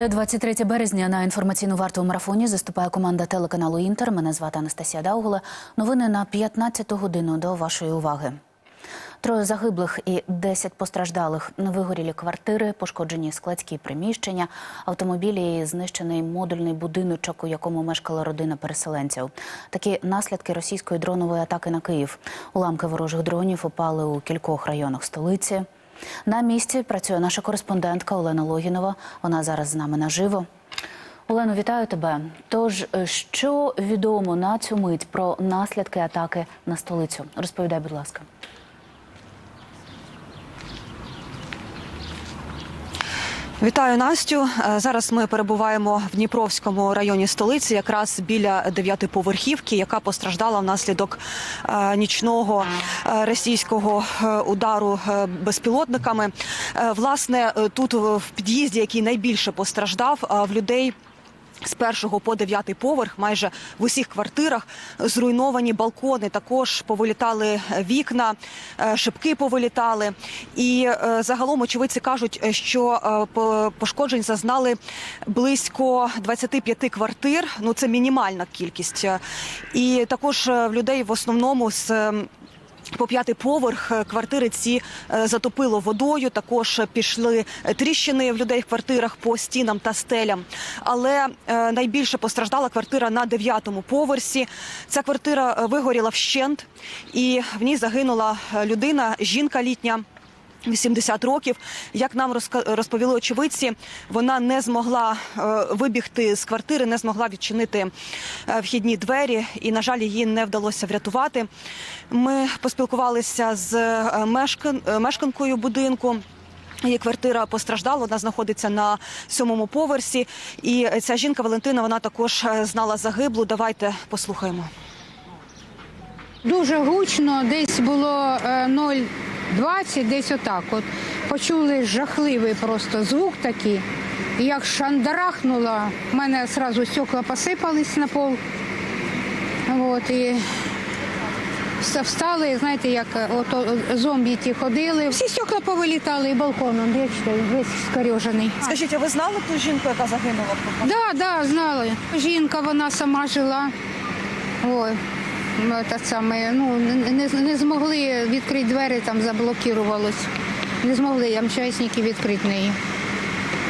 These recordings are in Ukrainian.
23 березня на інформаційну варту у марафоні заступає команда телеканалу Інтер. Мене звати Анастасія Даугула. Новини на 15 годину до вашої уваги. Троє загиблих і 10 постраждалих. Вигорілі квартири, пошкоджені складські приміщення, автомобілі і знищений модульний будиночок, у якому мешкала родина переселенців. Такі наслідки російської дронової атаки на Київ. Уламки ворожих дронів упали у кількох районах столиці. На місці працює наша кореспондентка Олена Логінова. Вона зараз з нами наживо. Олено, вітаю тебе. Тож, е, що відомо на цю мить про наслідки атаки на столицю? Розповідай, будь ласка. Вітаю Настю. Е, Зараз ми перебуваємо в Дніпровському районі столиці, якраз біля дев'ятиповерхівки, яка постраждала внаслідок е, нічного е, російського удару безпілотниками. Власне, тут в під'їзді, який найбільше постраждав, в людей. З першого по дев'ятий поверх, майже в усіх квартирах зруйновані балкони. Також повилітали вікна, е, шибки повилітали. І е, загалом очевидці кажуть, е, що по- пошкоджень зазнали близько 25 квартир. Ну це мінімальна кількість. І також в людей в основному з. По п'ятий поверх е, квартири ці е, затопило водою. Також пішли е, тріщини в людей в квартирах по стінам та стелям. Але найбільше постраждала квартира на дев'ятому поверсі. Ця квартира вигоріла вщент, і в ній загинула людина, жінка літня. 80 років, як нам розповіли очевидці, вона не змогла е, вибігти з квартири, не змогла відчинити е, вхідні двері, і на жаль, її не вдалося врятувати. Ми поспілкувалися з е, мешкан- мешканкою будинку. Її квартира постраждала, вона знаходиться на сьомому поверсі. І ця жінка Валентина вона також знала загиблу. Давайте послухаємо. Дуже гучно, десь було е, 0,20, десь отак. От почули жахливий просто звук такий. І як шандарахнуло, в мене одразу стекла посипались на пол. От, і встали, знаєте, як е, ото зомбі ті ходили. Всі стекла повилітали і балконом, бачите, весь скорежений. Скажіть, а ви знали ту жінку, яка загинула? Да, да, знали. Жінка, вона сама жила. Ой, ну, те саме, ну, не, не, змогли відкрити двері, там заблокувалось. Не змогли МЧСники відкрити неї.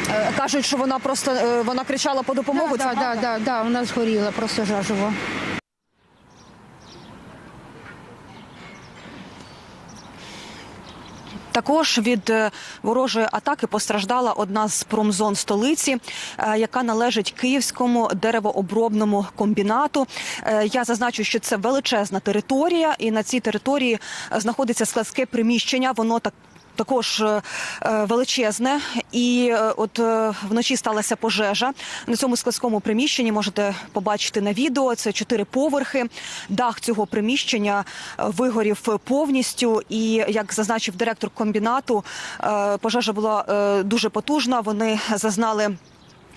Е, Кажуть, що вона просто е, вона кричала по допомогу. Да, Це да, да, да, да, вона згоріла просто жажово. Також від е, ворожої атаки постраждала одна з промзон столиці, е, яка належить київському деревообробному комбінату. Е, Я зазначу, що це величезна територія, і на цій території знаходиться складське приміщення. Воно так. Також е, е, величезне, і е, от вночі сталася пожежа на цьому складському приміщенні. Можете побачити на відео. Це чотири поверхи. Дах цього приміщення вигорів повністю. І як зазначив директор комбінату, пожежа була дуже потужна. Вони зазнали.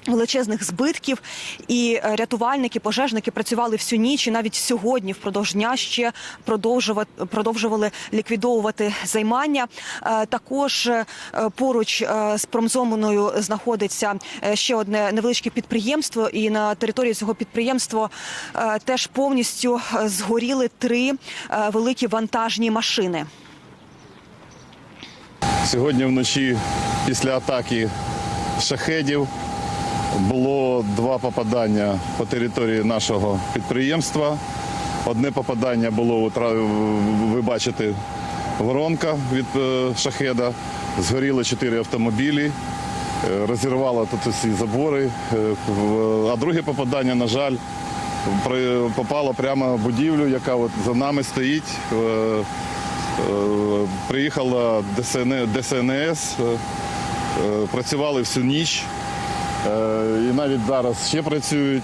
Величезних збитків і е, рятувальники, пожежники працювали всю ніч і навіть сьогодні впродовж дня ще продовжували ліквідовувати займання. Е, Також е, поруч з промзоною знаходиться ще одне невеличке підприємство, і на території цього підприємства теж повністю згоріли три великі вантажні машини. Сьогодні вночі після атаки шахедів було два попадання по території нашого підприємства. Одне попадання було, ви бачите, воронка від е, шахеда. Згоріли чотири автомобілі, е, розірвало тут усі забори. Е, А друге попадання, на жаль, попало прямо в будівлю, яка от за нами стоїть. Приїхала ДСНС, працювали всю ніч. Е, І навіть зараз ще працюють.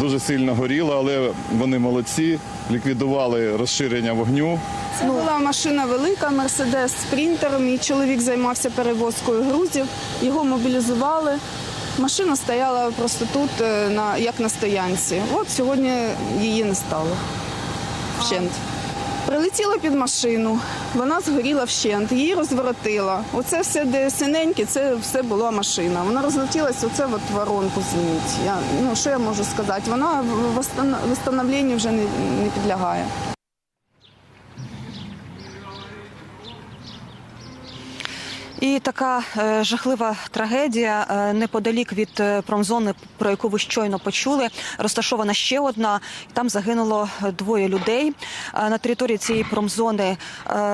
Дуже сильно горіло, але вони молодці, ліквідували розширення вогню. Це була машина велика, Мерседес Спрінтер. Мій чоловік займався перевозкою грузів, його мобілізували. Машина стояла просто тут, е, як на стоянці. От сьогодні її не стало. Вщент. Прилетіла під машину, вона згоріла вщент, її розворотила. Оце все, де синеньке, це все була машина. Вона розлетілася, оце от воронку зніміть. Я, ну, що я можу сказати? Вона встановленню вже не, не підлягає. І така е, жахлива трагедія е, неподалік від е, промзони, про яку ви щойно почули, розташована ще одна. Там загинуло двоє людей. На території цієї промзони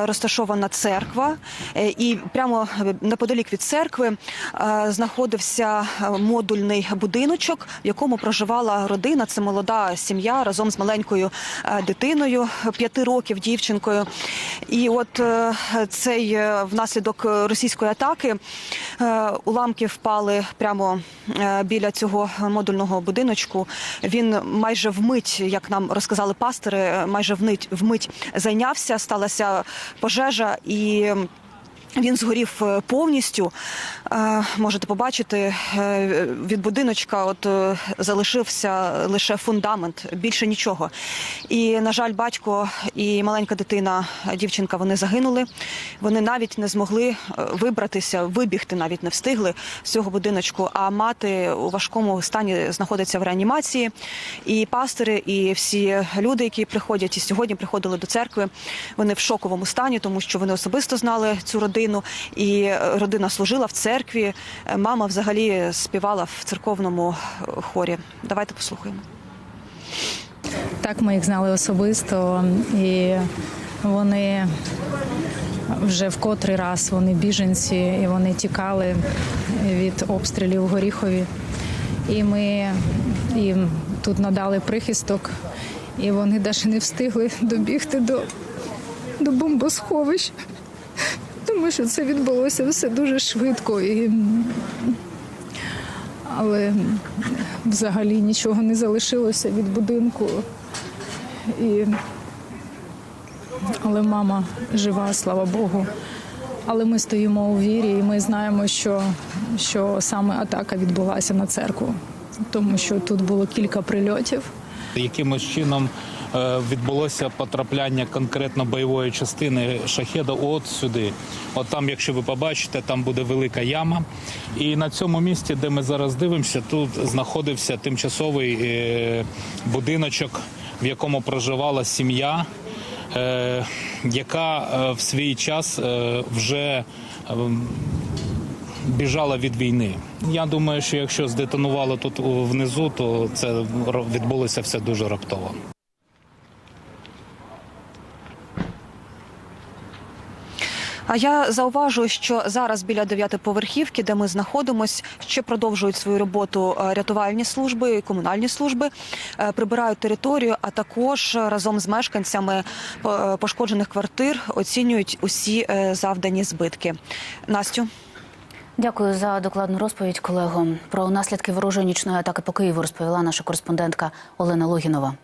розташована церква, і прямо неподалік від церкви знаходився модульний будиночок, в якому проживала родина. Це молода сім'я разом з маленькою дитиною, п'яти років дівчинкою. І от цей внаслідок російської атаки е, уламки впали прямо е, біля цього модульного будиночку. Він майже вмить, як нам розказали пастори, е, майже вмить, вмить зайнявся. Сталася пожежа і. Він згорів е, повністю. Е, Можете побачити, е, від будиночка от залишився лише фундамент, більше нічого. І, на жаль, батько і маленька дитина, дівчинка, вони загинули. Вони навіть не змогли вибратися, вибігти навіть не встигли з цього будиночку. А мати у важкому стані знаходиться в реанімації. І пастори, і всі люди, які приходять і сьогодні приходили до церкви, вони в шоковому стані, тому що вони особисто знали цю родину, і е, родина служила в церкві. Е, Мама взагалі співала в церковному е, хорі. Давайте послухаємо. Так, ми їх знали особисто, і вони вже в котрий раз вони біженці, і вони тікали від обстрілів у Горіхові. І ми їм тут надали прихисток, і вони навіть не встигли добігти до, до бомбосховищ, тому що це відбулося все дуже швидко. І... Але взагалі нічого не залишилося від будинку. І... Але мама жива, слава Богу. Але ми стоїмо у вірі, і ми знаємо, що, що саме атака відбулася на церкву, тому що тут було кілька прильотів. Якимось чином відбулося потрапляння конкретно бойової частини шахеда от сюди. От там, якщо ви побачите, там буде велика яма. І на цьому місці, де ми зараз дивимося, тут знаходився тимчасовий е, будиночок, в якому проживала сім'я, е, яка е, в свій час е, вже ем, біжала від війни. Я думаю, що якщо здетонувало тут внизу, то це відбулося все дуже раптово. А я зауважу, що зараз біля дев'ятиповерхівки, де ми знаходимось, ще продовжують свою роботу е, рятувальні служби, комунальні служби, е, прибирають територію, а також е, разом з мешканцями пошкоджених квартир оцінюють усі завдані збитки. Настю. Дякую за докладну розповідь, колего. Про наслідки ворожої нічної атаки по Києву розповіла наша кореспондентка Олена Логінова.